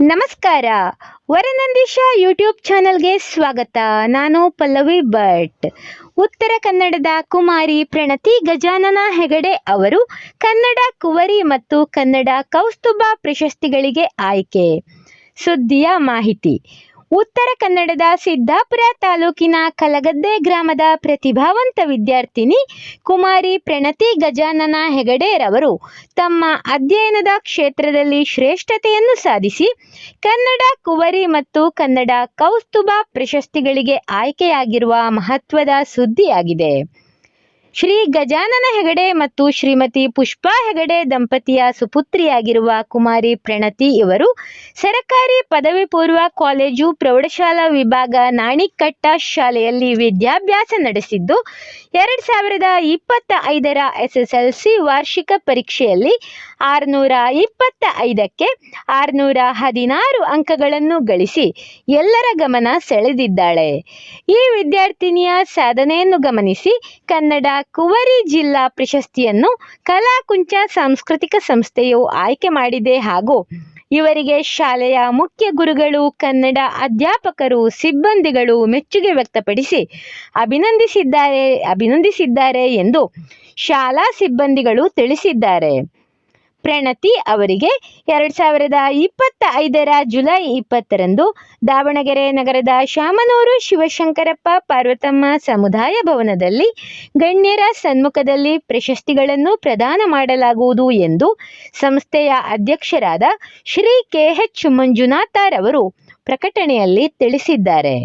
ನಮಸ್ಕಾರ. ವರನಂದೀಶ ಯೂಟ್ಯೂಬ್ ಚಾನಲ್ಗೆ ಸ್ವಾಗತ. ನಾನು ಪಲ್ಲವಿ ಭಟ್. ಉತ್ತರ ಕನ್ನಡದ ಕುಮಾರಿ ಪ್ರಣತಿ ಗಜಾನನ ಹೆಗಡೆ ಅವರು ಕನ್ನಡ ಕುವರಿ ಮತ್ತು ಕನ್ನಡ ಕೌಸ್ತುಭ ಪ್ರಶಸ್ತಿಗಳಿಗೆ ಆಯ್ಕೆ. ಸುದ್ದಿಯ ಮಾಹಿತಿ. ಉತ್ತರ ಕನ್ನಡದ ಸಿದ್ದಾಪುರ ತಾಲೂಕಿನ ಕಲಗದ್ದೆ ಗ್ರಾಮದ ಪ್ರತಿಭಾವಂತ ವಿದ್ಯಾರ್ಥಿನಿ ಕುಮಾರಿ ಪ್ರಣತಿ ಗಜಾನನ ಹೆಗಡೆರವರು ತಮ್ಮ ಅಧ್ಯಯನದ ಕ್ಷೇತ್ರದಲ್ಲಿ ಶ್ರೇಷ್ಠತೆಯನ್ನು ಸಾಧಿಸಿ ಕನ್ನಡ ಕುವರಿ ಮತ್ತು ಕನ್ನಡ ಕೌಸ್ತುಭ ಪ್ರಶಸ್ತಿಗಳಿಗೆ ಆಯ್ಕೆಯಾಗಿರುವ ಮಹತ್ವದ ಸುದ್ದಿಯಾಗಿದೆ. ಶ್ರೀ ಗಜಾನನ ಹೆಗಡೆ ಮತ್ತು ಶ್ರೀಮತಿ ಪುಷ್ಪಾ ಹೆಗಡೆ ದಂಪತಿಯ ಸುಪುತ್ರಿಯಾಗಿರುವ ಕುಮಾರಿ ಪ್ರಣತಿ ಇವರು ಸರಕಾರಿ ಪದವಿ ಪೂರ್ವ ಕಾಲೇಜು ಪ್ರೌಢಶಾಲಾ ವಿಭಾಗ ನಾಣಿಕಟ್ಟ ಶಾಲೆಯಲ್ಲಿ ವಿದ್ಯಾಭ್ಯಾಸ ನಡೆಸಿದ್ದು, ಎರಡು ಸಾವಿರದ ಇಪ್ಪತ್ತ ಐದರ ಎಸ್ಎಸ್ಎಲ್ಸಿ ವಾರ್ಷಿಕ ಪರೀಕ್ಷೆಯಲ್ಲಿ ಆರುನೂರ ಇಪ್ಪತ್ತ ಐದಕ್ಕೆ ಆರುನೂರ ಹದಿನಾರು ಅಂಕಗಳನ್ನು ಗಳಿಸಿ ಎಲ್ಲರ ಗಮನ ಸೆಳೆದಿದ್ದಾಳೆ. ಈ ವಿದ್ಯಾರ್ಥಿನಿಯ ಸಾಧನೆಯನ್ನು ಗಮನಿಸಿ ಕನ್ನಡ ಕುವರಿ ಜಿಲ್ಲಾ ಪ್ರಶಸ್ತಿಯನ್ನು ಕಲಾಕುಂಚ ಸಾಂಸ್ಕೃತಿಕ ಸಂಸ್ಥೆಯು ಆಯ್ಕೆ ಮಾಡಿದೆ ಹಾಗೂ ಇವರಿಗೆ ಶಾಲೆಯ ಮುಖ್ಯ ಗುರುಗಳು, ಕನ್ನಡ ಅಧ್ಯಾಪಕರು, ಸಿಬ್ಬಂದಿಗಳು ಮೆಚ್ಚುಗೆ ವ್ಯಕ್ತಪಡಿಸಿ ಅಭಿನಂದಿಸಿದ್ದಾರೆ ಅಭಿನಂದಿಸಿದ್ದಾರೆ ಎಂದು ಶಾಲಾ ಸಿಬ್ಬಂದಿಗಳು ತಿಳಿಸಿದ್ದಾರೆ. ಪ್ರಣತಿ ಅವರಿಗೆ ಎರಡು ಸಾವಿರದ ಇಪ್ಪತ್ತ ಐದರ ಜುಲೈ ಇಪ್ಪತ್ತರಂದು ದಾವಣಗೆರೆ ನಗರದ ಶಾಮನೂರು ಶಿವಶಂಕರಪ್ಪ ಪಾರ್ವತಮ್ಮ ಸಮುದಾಯ ಭವನದಲ್ಲಿ ಗಣ್ಯರ ಸನ್ಮುಖದಲ್ಲಿ ಪ್ರಶಸ್ತಿಗಳನ್ನು ಪ್ರದಾನ ಮಾಡಲಾಗುವುದು ಎಂದು ಸಂಸ್ಥೆಯ ಅಧ್ಯಕ್ಷರಾದ ಶ್ರೀ ಕೆ ಎಚ್ ಮಂಜುನಾಥರವರು ಪ್ರಕಟಣೆಯಲ್ಲಿ ತಿಳಿಸಿದ್ದಾರೆ.